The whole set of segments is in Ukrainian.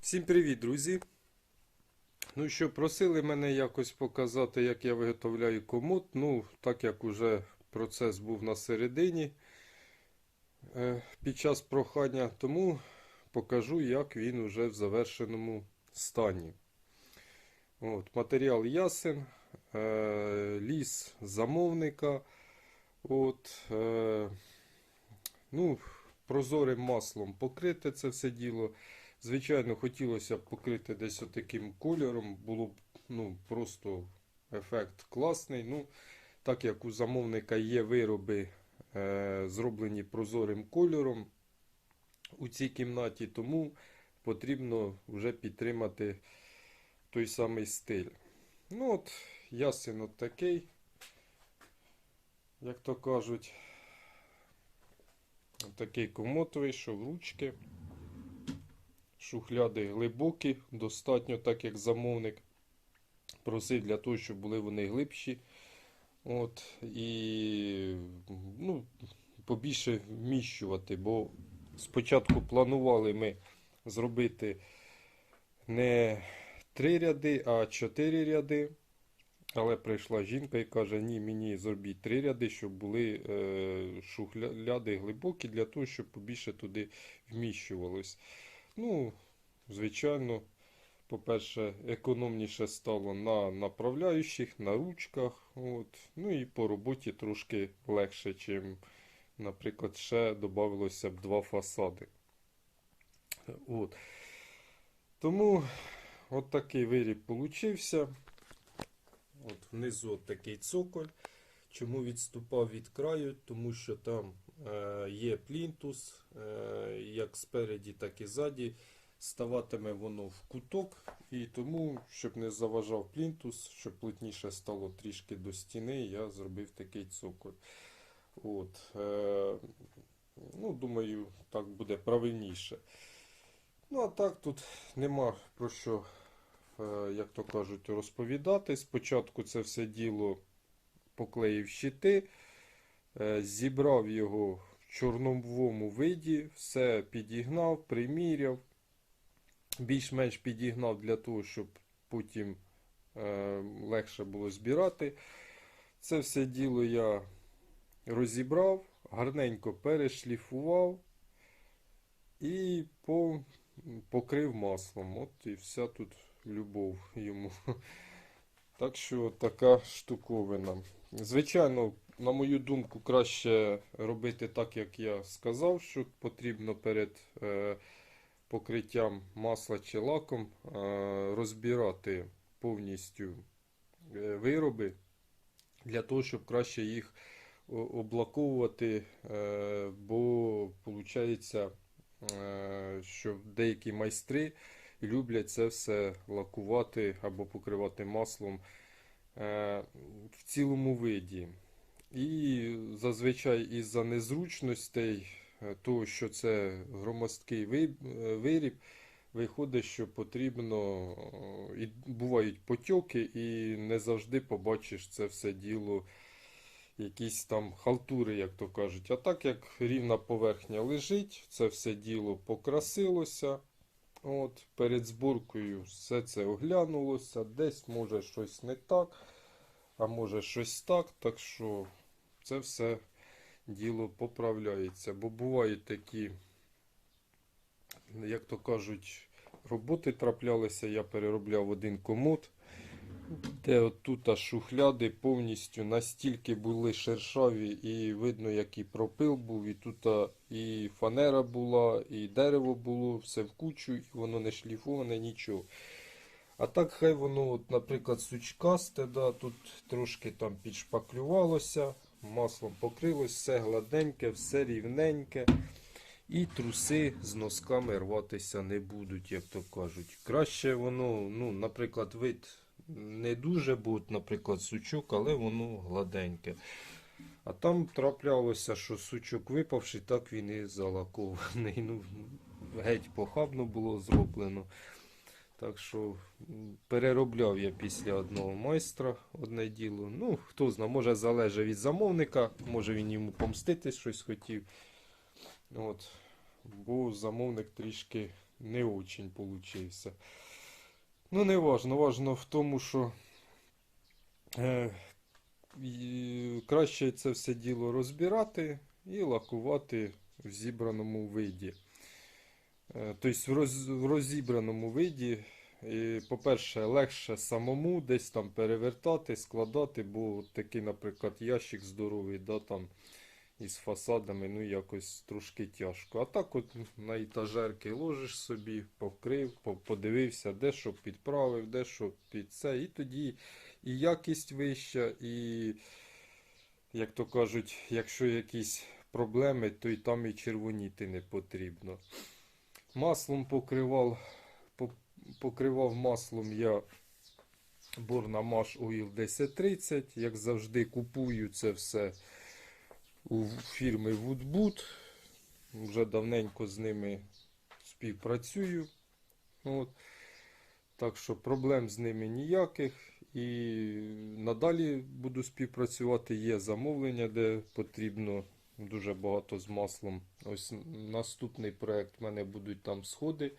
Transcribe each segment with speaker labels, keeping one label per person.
Speaker 1: Всім привіт, друзі! Ну що, просили мене якось показати, як я виготовляю комод. Ну, так як уже процес був на середині е, під час прохання, тому покажу, як він уже в завершеному стані. От, матеріал ясен, е, ліс замовника. От, е, ну, прозорим маслом покрите це все діло. Звичайно, хотілося б покрити десь отаким кольором, було б ну, просто ефект класний. Ну, так як у замовника є вироби, е, зроблені прозорим кольором у цій кімнаті, тому потрібно вже підтримати той самий стиль. Ну от, ясен от такий, як то кажуть, такий комод вийшов, ручки. Шухляди глибокі, достатньо, так як замовник просив для того, щоб були вони глибші. От, і ну, побільше вміщувати, бо спочатку планували ми зробити не три ряди, а чотири ряди. Але прийшла жінка і каже, ні, мені зробіть три ряди, щоб були е, шухляди глибокі, для того, щоб побільше туди вміщувалось. Ну, звичайно, по-перше, економніше стало на направляючих, на ручках. От. Ну і по роботі трошки легше, чим, наприклад, ще додавалося б два фасади. От. Тому от такий виріб получився. От внизу от такий цоколь. Чому відступав від краю? Тому що там є плінтус, е, як спереді, так і ззаді. Ставатиме воно в куток, і тому, щоб не заважав плінтус, щоб плотніше стало трішки до стіни, я зробив такий цоколь. От, е, ну, Думаю, так буде правильніше. Ну, а так тут нема про що, е, як то кажуть, розповідати. Спочатку це все діло поклеїв щити, е, зібрав його в чорновому виді, все підігнав, приміряв, більш-менш підігнав для того, щоб потім е, легше було збирати. Це все діло я розібрав, гарненько перешліфував і по, покрив маслом. От і вся тут любов йому. Так що така штуковина. Звичайно, на мою думку, краще робити так, як я сказав, що потрібно перед е, покриттям масла чи лаком е, розбирати повністю е, вироби для того, щоб краще їх облаковувати, бо виходить, що деякі майстри люблять це все лакувати або покривати маслом в цілому виді. І зазвичай із-за незручностей, е, того, що це громоздкий е, виріб, виходить, що потрібно, е, і бувають потьоки, і не завжди побачиш це все діло, якісь там халтури, як то кажуть. А так як рівна поверхня лежить, це все діло покрасилося. От, перед зборкою все це оглянулося, десь може щось не так, а може щось так. Так що це все діло поправляється. Бо бувають такі, як то кажуть, роботи траплялися, я переробляв один комод, де от тут шухляди повністю настільки були шершаві, і видно, який пропил був, і тут і фанера була, і дерево було, все в кучу, і воно не шліфоване, нічого. А так хай воно, от, наприклад, сучкасте, да, тут трошки там підшпаклювалося, маслом покрилось, все гладеньке, все рівненьке. І труси з носками рватися не будуть, як то кажуть. Краще воно, ну, наприклад, вид не дуже, от, наприклад, сучок, але воно гладеньке. А там траплялося, що сучок випавши, так він і залакований. Ну, геть похабно було зроблено. Так що переробляв я після одного майстра одне діло. Ну, хто знає, може залежить від замовника, може він йому помстити щось хотів. От. Бо замовник трішки не очень получився. Ну, не важно, важно в тому, що е, краще це все діло розбирати і лакувати в зібраному виді. Е, Тобто в, роз, в розібраному виді, по-перше, легше самому десь там перевертати, складати, бо такий, наприклад, ящик здоровий, да, там, із фасадами, ну якось трошки тяжко. А так от на етажерки ложиш собі, покрив, подивився, де що підправив, де що під це. І тоді і якість вища, і, як то кажуть, якщо якісь проблеми, то і там і червоніти не потрібно. Маслом покривав, покривав маслом я Борнамаш Oil 1030. Як завжди, купую це все у фірми Woodboot. Вже давненько з ними співпрацюю. От. Так що проблем з ними ніяких. І надалі буду співпрацювати. Є замовлення, де потрібно дуже багато з маслом. Ось наступний проект в мене будуть там сходи.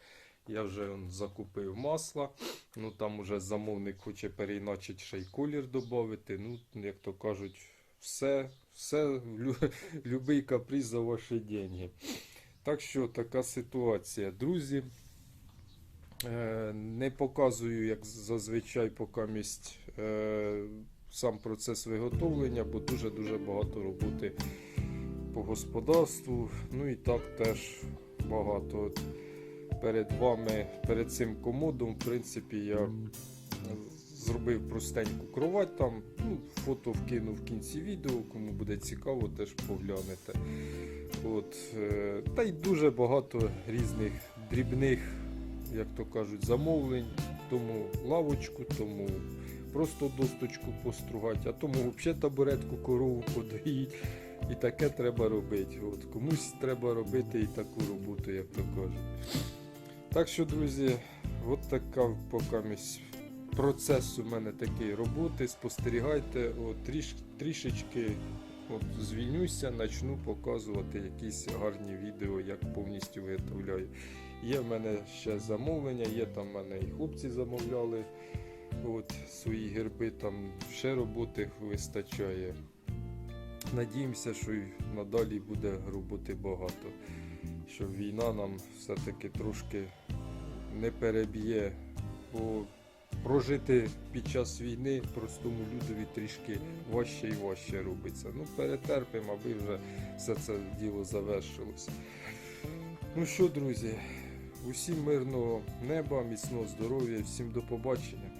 Speaker 1: Я вже закупив масло. Ну там уже замовник хоче переіначити ще й колір додати. Ну, як то кажуть, все, все, лю- любий каприз за ваші деньги. Так що така ситуація, друзі. Е, Не показую, як зазвичай, поки місць е, сам процес виготовлення, бо дуже-дуже багато роботи по господарству. Ну і так теж багато. От Перед вами, перед цим комодом, в принципі, я зробив простеньку кровать там. Ну, фото вкину в кінці відео, кому буде цікаво, теж поглянете. От, е, та й дуже багато різних дрібних, як то кажуть, замовлень. Тому лавочку, тому просто досточку постругати, а тому взагалі табуретку корову подоїть. І таке треба робити. От, комусь треба робити і таку роботу, як то кажуть. Так що, друзі, от така поки процес у мене такий роботи. Спостерігайте, от, тріш, трішечки от, звільнюся, почну показувати якісь гарні відео, як повністю виготовляю. Є в мене ще замовлення, є там в мене і хлопці замовляли от, свої герби, там ще роботи вистачає. Надіємося, що і надалі буде роботи багато. Що війна нам все-таки трошки не переб'є, бо прожити під час війни простому людові трішки важче і важче робиться. Ну, перетерпимо, аби вже все це діло завершилось. Ну що, друзі, усім мирного неба, міцного здоров'я, всім до побачення.